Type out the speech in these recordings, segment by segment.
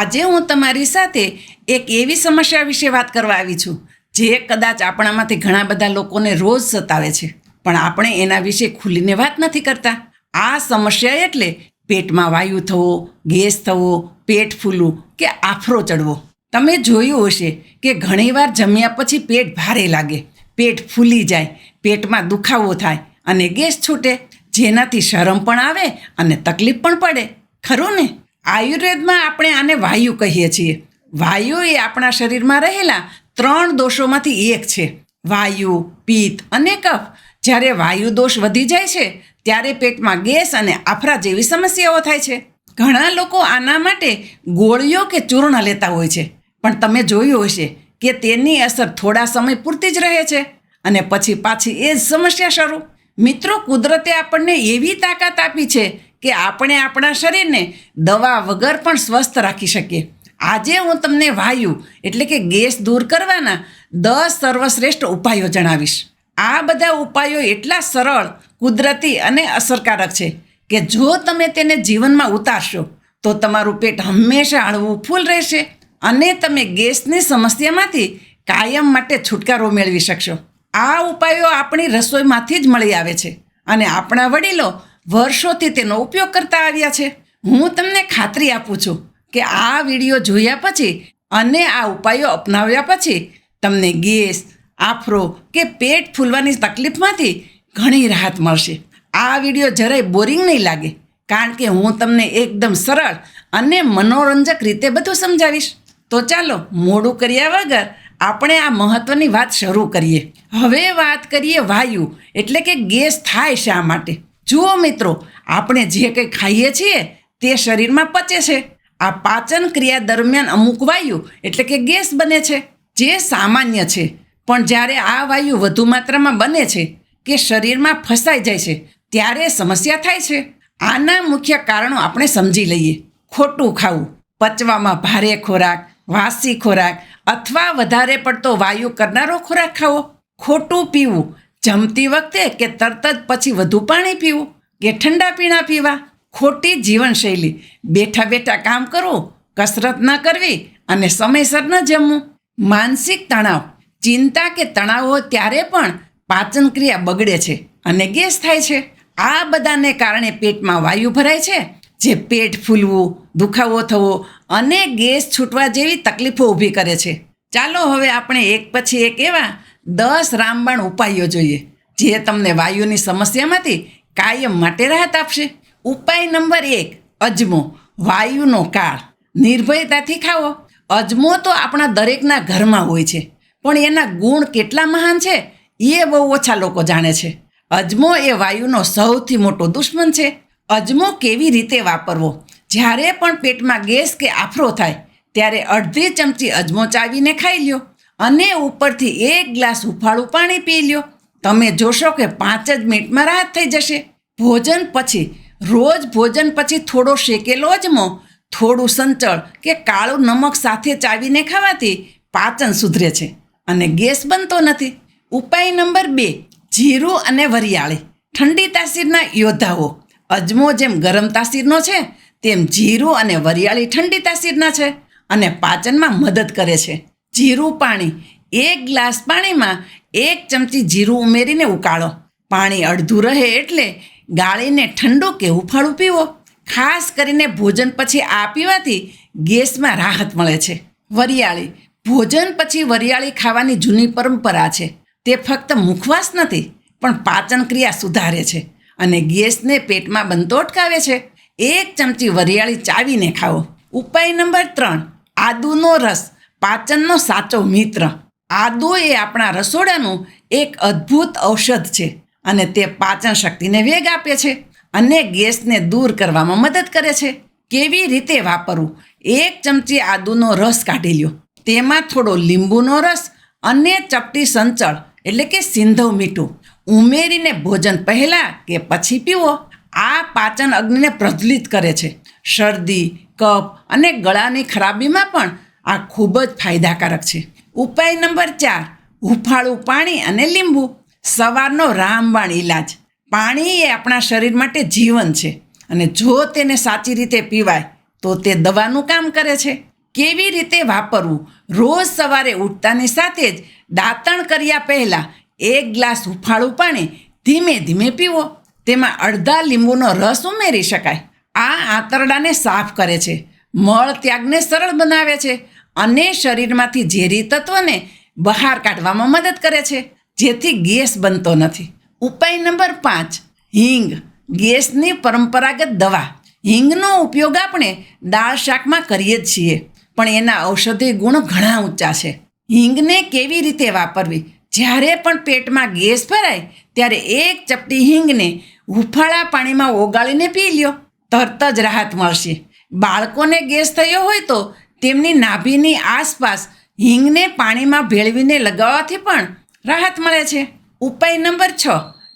આજે હું તમારી સાથે એક એવી સમસ્યા વિશે વાત કરવા આવી છું, જે કદાચ આપણામાંથી ઘણા બધા લોકોને રોજ સતાવે છે. પણ આપણે એના વિશે ખુલીને વાત નથી કરતા. આ સમસ્યા એટલે પેટમાં વાયુ થવો, ગેસ થવો, પેટ ફૂલવું કે આફરો ચડવો. તમે જોયું હશે કે ઘણીવાર જમ્યા પછી પેટ ભારે લાગે, પેટ ફૂલી જાય, પેટમાં દુખાવો થાય અને ગેસ છૂટે. જેનાથી શરમ પણ આવે અને તકલીફ પણ પડે. ખરું ને? આયુર્વેદમાં આપણે આને વાયુ કહીએ છીએ. વાયુ એ આપણા શરીરમાં રહેલા ત્રણ દોષોમાંથી એક છે. વાયુ, પિત્ત અને કફ. જ્યારે વાયુ દોષ વધી જાય છે, ત્યારે પેટમાં ગેસ અને આફરા જેવી સમસ્યાઓ થાય છે. ઘણા લોકો આના માટે ગોળીઓ કે ચૂર્ણ લેતા હોય છે. પણ તમે જોયું હશે કે તેની અસર થોડા સમય પૂરતી જ રહે છે અને પછી પાછી એ જ સમસ્યા શરૂ. મિત્રો, કુદરતે આપણને એવી તાકાત આપી છે કે આપણે આપણા શરીરને દવા વગર પણ સ્વસ્થ રાખી શકીએ. આજે હું તમને વાયુ એટલે કે ગેસ દૂર કરવાના દસ સર્વશ્રેષ્ઠ ઉપાયો જણાવીશ. આ બધા ઉપાયો એટલા સરળ, કુદરતી અને અસરકારક છે કે જો તમે તેને જીવનમાં ઉતારશો, તો તમારું પેટ હંમેશા હળવું ફૂલ રહેશે અને તમે ગેસની સમસ્યામાંથી કાયમ માટે છુટકારો મેળવી શકશો. આ ઉપાયો આપણી રસોઈમાંથી જ મળી આવે છે અને આપણા વડીલો વર્ષોથી તેનો ઉપયોગ કરતા આવ્યા છે. હું તમને ખાતરી આપું છું કે આ વીડિયો જોયા પછી અને આ ઉપાયો અપનાવ્યા પછી તમને ગેસ, આફરો કે પેટ ફૂલવાની તકલીફમાંથી ઘણી રાહત મળશે. આ વીડિયો જરાય બોરિંગ નહીં લાગે, કારણ કે હું તમને એકદમ સરળ અને મનોરંજક રીતે બધું સમજાવીશ. તો ચાલો, મોડું કર્યા વગર આપણે આ મહત્વની વાત શરૂ કરીએ. હવે વાત કરીએ વાયુ, એટલે કે ગેસ થાય શા માટે? જુઓ મિત્રો, આપણે જે કંઈ ખાઈએ છીએ તે શરીરમાં પચે છે. આ પાચન ક્રિયા દરમિયાન અમુક વાયુ એટલે કે ગેસ બને છે, જે સામાન્ય છે. પણ જ્યારે આ વાયુ વધુ માત્રામાં બને છે કે શરીરમાં ફસાઈ જાય છે, ત્યારે સમસ્યા થાય છે. આના મુખ્ય કારણો આપણે સમજી લઈએ. ખોટું ખાવું, પચવામાં ભારે ખોરાક, વાસી ખોરાક અથવા વધારે પડતો વાયુ કરનારો ખોરાક ખાવો. ખોટું પીવું જમતી વખતે કે તરત જ પછી વધુ પાણી પીવું કે ઠંડા પીણા પીવા? ખોટી જીવનશૈલી. બેઠા બેઠા કામ કરવું, કસરત ન કરવી અને સમયસર ન જમવું. માનસિક તણાવ. ચિંતા કે તણાવ હોય ત્યારે પણ પાચન ક્રિયા બગડે છે અને ગેસ થાય છે. આ બધાને કારણે પેટમાં વાયુ ભરાય છે. જે પેટ ફૂલવું, દુખાવો થવો અને ગેસ છૂટવા જેવી તકલીફો ઊભી કરે છે. ચાલો હવે આપણે એક પછી એક એવા દસ રામબાણ ઉપાયો જોઈએ. જે તમને વાયુની સમસ્યામાંથી કાયમ માટે રાહત આપશે. ઉપાય નંબર એક, અજમો, વાયુનો કાળ. નિર્ભયતાથી ખાવો અજમો તો આપણા દરેકના ઘરમાં હોય છે. પણ એના ગુણ કેટલા મહાન છે? એ બહુ ઓછા લોકો જાણે છે. અજમો એ વાયુનો સૌથી મોટો દુશ્મન છે. અજમો કેવી રીતે વાપરવો? જ્યારે પણ પેટમાં ગેસ કે આફરો થાય, ત્યારે અડધી ચમચી અજમો ચાવીને ખાઈ લ્યો. અને ઉપરથી એક ગ્લાસ હુંફાળું પાણી પી લ્યો. તમે જોશો કે પાંચ જ મિનિટમાં રાહત થઈ જશે. ભોજન પછી, રોજ ભોજન પછી થોડો શેકેલો અજમો થોડું સંચળ કે કાળું નમક સાથે ચાવીને ખાવાથી પાચન સુધરે છે અને ગેસ બનતો નથી. ઉપાય નંબર બે, જીરું અને વરિયાળી. ઠંડી તાસીરના યોદ્ધાઓ. અજમો જેમ ગરમ તાસીરનો છે, તેમ જીરું અને વરિયાળી ઠંડી તાસીરના છે અને પાચનમાં મદદ કરે છે. જીરું પાણી. એક ગ્લાસ પાણીમાં એક ચમચી જીરું ઉમેરીને ઉકાળો. પાણી અડધું રહે એટલે ગાળીને ઠંડુ કે હુંફાળું પીવો. ખાસ કરીને ભોજન પછી આ પીવાથી ગેસમાં રાહત મળે છે. વરિયાળી. ભોજન પછી વરિયાળી ખાવાની જૂની પરંપરા છે. તે ફક્ત મુખવાસ નથી, પણ પાચન ક્રિયા સુધારે છે અને ગેસને પેટમાં બનતો અટકાવે છે. એક ચમચી વરિયાળી ચાવીને ખાઓ. ઉપાય નંબર ત્રણ. આદુનો રસ. પાચનનો સાચો મિત્ર. આદુ એ આપણા રસોડાનું એક અદ્ભુત ઔષધ છે અને તે પાચન શક્તિને વેગ આપે છે અને ગેસને દૂર કરવામાં મદદ કરે છે. કેવી રીતે વાપરવું? એક ચમચી આદુનો રસ કાઢી લ્યો. તેમાં થોડો લીંબુનો રસ અને ચપટી સંચળ, એટલે કે સિંધવ મીઠું, ઉમેરીને ભોજન પહેલાં કે પછી પીવો. આ પાચન અગ્નિને પ્રજ્વલિત કરે છે. શરદી, કફ અને ગળાની ખરાબીમાં પણ આ ખૂબ જ ફાયદાકારક છે. ઉપાય નંબર ચાર, હુંફાળું પાણી અને લીંબુ. સવારનો રામબાણ ઈલાજ. પાણી એ આપણા શરીર માટે જીવન છે અને જો તેને સાચી રીતે પીવાય, તો તે દવાનું કામ કરે છે. કેવી રીતે વાપરવું? રોજ સવારે ઉઠતાની સાથે જ દાંતણ કર્યા પહેલાં એક ગ્લાસ હુંફાળું પાણી ધીમે ધીમે પીવો. તેમાં અડધા લીંબુનો રસ ઉમેરી શકાય. આ આંતરડાને સાફ કરે છે. મળ ત્યાગને સરળ બનાવે છે અને શરીરમાંથી ઝેરી તત્વને બહાર કાઢવામાં મદદ કરે છે, જેથી ગેસ બનતો નથી. ઉપાય નંબર પાંચ, હિંગ. ગેસની પરંપરાગત દવા. હિંગનો ઉપયોગ આપણે દાળ શાકમાં કરીએ જ છીએ, પણ એના ઔષધીય ગુણો ઘણા ઊંચા છે. હિંગને કેવી રીતે વાપરવી? જ્યારે પણ પેટમાં ગેસ ભરાય, ત્યારે એક ચપટી હિંગને હુંફાળા પાણીમાં ઓગાળીને પી લ્યો. તરત જ રાહત મળશે. બાળકોને ગેસ થયો હોય તો તેમની નાભીની આસપાસ હિંગને પાણીમાં ભેળવીને લગાવવાથી પણ રાહત મળે છે. ઉપાય નંબર છ,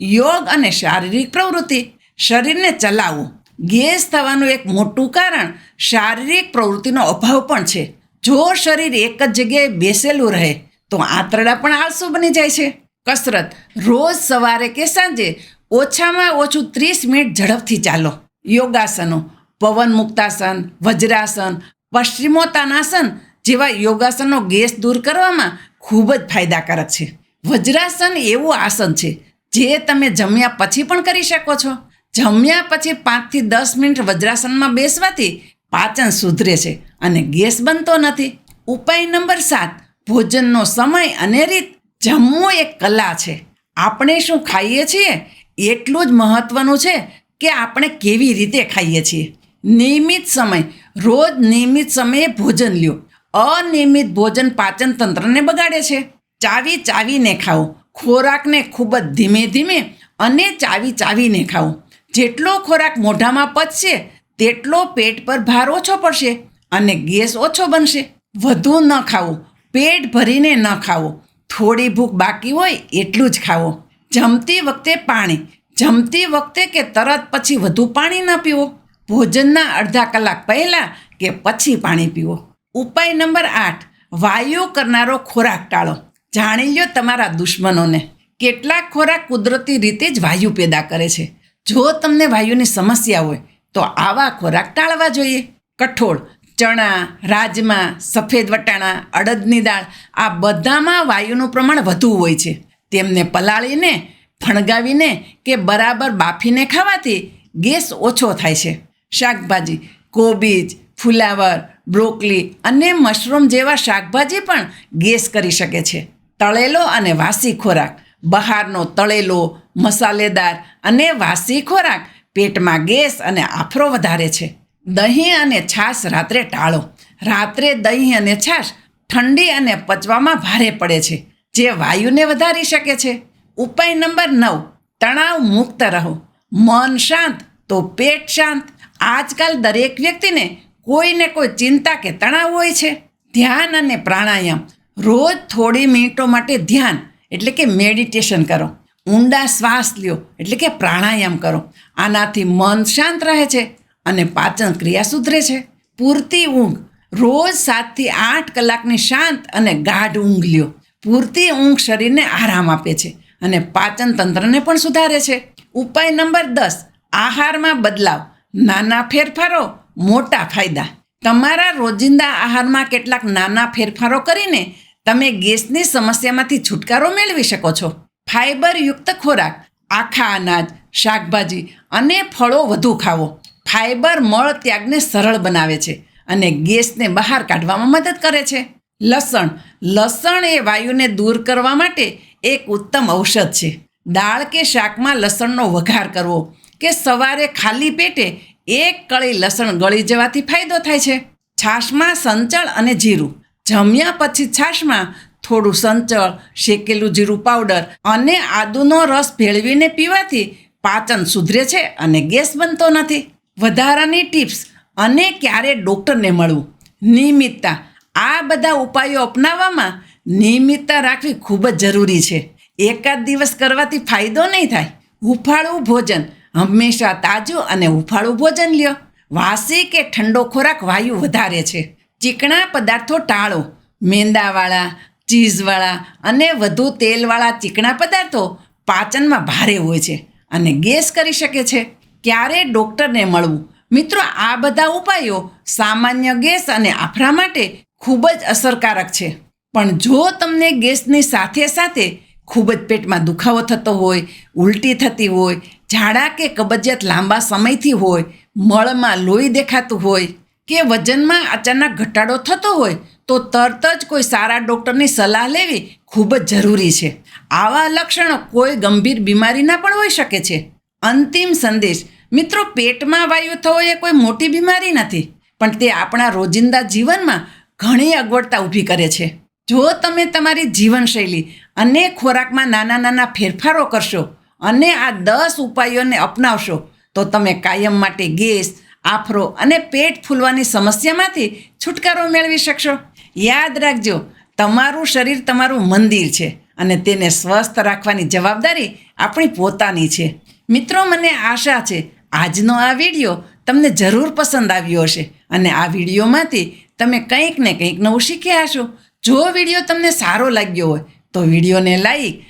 યોગ અને શારીરિક પ્રવૃત્તિ. શરીરને ચલાવવું. ગેસ થવાનું એક મોટું કારણ શારીરિક પ્રવૃત્તિનો અભાવ પણ છે. જો શરીર એક જ જગ્યાએ બેસેલું રહે, તો આંતરડા પણ આળસુ બની જાય છે. કસરત રોજ સવારે કે સાંજે ઓછામાં ઓછું ત્રીસ મિનિટ ઝડપથી ચાલો. યોગાસનો પવન મુક્તાસન, વજ્રાસન પશ્ચિમોત્તાનાસન જેવા યોગાસનો ગેસ દૂર કરવામાં ખૂબ જ ફાયદાકારક છે. વજ્રાસન એવું આસન છે જે તમે જમ્યા પછી પણ કરી શકો છો. જમ્યા પછી પાંચથી દસ મિનિટ વજ્રાસનમાં બેસવાથી પાચન સુધરે છે અને ગેસ બનતો નથી. ઉપાય નંબર સાત, ભોજનનો સમય અને રીત. જમવું એક કલા છે. આપણે શું ખાઈએ છીએ? એટલું જ મહત્વનું છે કે આપણે કેવી રીતે ખાઈએ છીએ. નિયમિત સમય, રોજ નિયમિત સમયે ભોજન લ્યો. અનિયમિત ભોજન પાચન તંત્રને બગાડે છે. ચાવી ચાવીને ખાઓ. ખોરાકને ખૂબ જ ધીમે ધીમે અને ચાવી ચાવીને ખાઓ. જેટલો ખોરાક મોઢામાં પચશે, તેટલો પેટ પર ભાર ઓછો પડશે અને ગેસ ઓછો બનશે. વધુ ન ખાવું પેટ ભરીને ન ખાવો થોડી ભૂખ બાકી હોય એટલું જ ખાવો જમતી વખતે પાણી, જમતી વખતે કે તરત પછી વધુ પાણી ન પીવો. ભોજનના અડધા કલાક પહેલાં કે પછી પાણી પીવો. ઉપાય નંબર આઠ, વાયુ કરનારો ખોરાક ટાળો. જાણી લ્યો તમારા દુશ્મનોને. કેટલાક ખોરાક કુદરતી રીતે જ વાયુ પેદા કરે છે. જો તમને વાયુની સમસ્યા હોય, તો આવા ખોરાક ટાળવા જોઈએ. કઠોળ, ચણા, રાજમા, સફેદ વટાણા, અડદની દાળ, આ બધામાં વાયુનું પ્રમાણ વધુ હોય છે. તેમને પલાળીને, ફણગાવીને કે બરાબર બાફીને ખાવાથી ગેસ ઓછો થાય છે. શાકભાજી કોબીજ ફુલાવર, બ્રોકલી અને મશરૂમ જેવા શાકભાજી પણ ગેસ કરી શકે છે. તળેલો અને વાસી ખોરાક, બહારનો તળેલો, મસાલેદાર અને વાસી ખોરાક પેટમાં ગેસ અને આફરો વધારે છે. દહીં અને છાશ રાત્રે ટાળો. રાત્રે દહીં અને છાશ ઠંડી અને પચવામાં ભારે પડે છે, જે વાયુને વધારી શકે છે. ઉપાય નંબર નવ, તણાવ મુક્ત રહો. મન શાંત તો પેટ શાંત. આજકાલ દરેક વ્યક્તિને કોઈને કોઈ ચિંતા કે તણાવ હોય છે. ધ્યાન અને પ્રાણાયામ. રોજ થોડી મિનિટો માટે ધ્યાન, એટલે કે મેડિટેશન કરો. ઊંડા શ્વાસ લ્યો, એટલે કે પ્રાણાયામ કરો. આનાથી મન શાંત રહે છે અને પાચન ક્રિયા સુધરે છે. પૂરતી ઊંઘ. રોજ સાતથી આઠ કલાકની શાંત અને ગાઢ ઊંઘ લ્યો. પૂરતી ઊંઘ શરીરને આરામ આપે છે અને પાચન તંત્રને પણ સુધારે છે. ઉપાય નંબર દસ. આહારમાં બદલાવ, નાના ફેરફારો, મોટા ફાયદા. તમારા રોજિંદા આહારમાં કેટલાક નાના ફેરફારો કરીને તમે ગેસની સમસ્યામાંથી છુટકારો મેળવી શકો છો. ફાઇબરયુક્ત ખોરાક, આખા અનાજ, શાકભાજી અને ફળો વધુ ખાવો. ફાઇબર મળ ત્યાગને સરળ બનાવે છે અને ગેસને બહાર કાઢવામાં મદદ કરે છે. લસણ લસણ એ વાયુને દૂર કરવા માટે એક ઉત્તમ ઔષધ છે. દાળ કે શાકમાં લસણનો વઘાર કરવો કે સવારે ખાલી પેટે એક કળી લસણ ગળી જવાથી ફાયદો થાય છે. છાશમાં સંચળ અને જીરું. જમ્યા પછી છાશમાં થોડું સંચળ, શેકેલું જીરું પાવડર અને આદુનો રસ ભેળવીને પીવાથી પાચન સુધરે છે અને ગેસ બનતો નથી. વધારાની ટિપ્સ અને ક્યારે ડૉક્ટરને મળવું. નિયમિતતા. આ બધા ઉપાયો અપનાવવામાં નિયમિતતા રાખવી ખૂબ જ જરૂરી છે. એકાદ દિવસ કરવાથી ફાયદો નહીં થાય. હુફાળું ભોજન હંમેશા તાજું અને હુફાળું ભોજન લ્યો. વાસી કે ઠંડો ખોરાક વાયુ વધારે છે. ચીકણા પદાર્થો ટાળો. મેંદાવાળા, ચીઝવાળા અને વધુ તેલવાળા ચીકણા પદાર્થો પાચનમાં ભારે હોય છે અને ગેસ કરી શકે છે. ક્યારે ડૉક્ટરને મળવું? મિત્રો, આ બધા ઉપાયો સામાન્ય ગેસ અને આફરા માટે ખૂબ જ અસરકારક છે. પણ જો તમને ગેસની સાથે સાથે ખૂબ જ પેટમાં દુખાવો થતો હોય, ઉલટી થતી હોય ઝાડા કે કબજિયાત લાંબા સમયથી હોય, મળમાં લોહી દેખાતું હોય કે વજનમાં અચાનક ઘટાડો થતો હોય, તો તરત જ કોઈ સારા ડૉક્ટરની સલાહ લેવી ખૂબ જ જરૂરી છે. આવા લક્ષણો કોઈ ગંભીર બીમારીના પણ હોઈ શકે છે. અંતિમ સંદેશ, મિત્રો, પેટમાં વાયુ થવો એ કોઈ મોટી બીમારી નથી, પણ તે આપણા રોજિંદા જીવનમાં ઘણી અગવડતા ઊભી કરે છે. જો તમે તમારી જીવનશૈલી અને ખોરાકમાં નાના નાના ફેરફારો કરશો અને આ દસ ઉપાયોને અપનાવશો તો તમે કાયમ માટે ગેસ, આફરો અને પેટ ફૂલવાની સમસ્યામાંથી છુટકારો મેળવી શકશો. યાદ રાખજો, તમારું શરીર તમારું મંદિર છે અને તેને સ્વસ્થ રાખવાની જવાબદારી આપણી પોતાની છે. મિત્રો, મને આશા છે, આજનો આ વીડિયો તમને જરૂર પસંદ આવ્યો હશે અને આ વિડીયોમાંથી તમે કંઈક ને કંઈક નવું શીખ્યા હશો. જો વીડિયો તમને સારો લાગ્યો હોય તો વિડીયોને લાઈક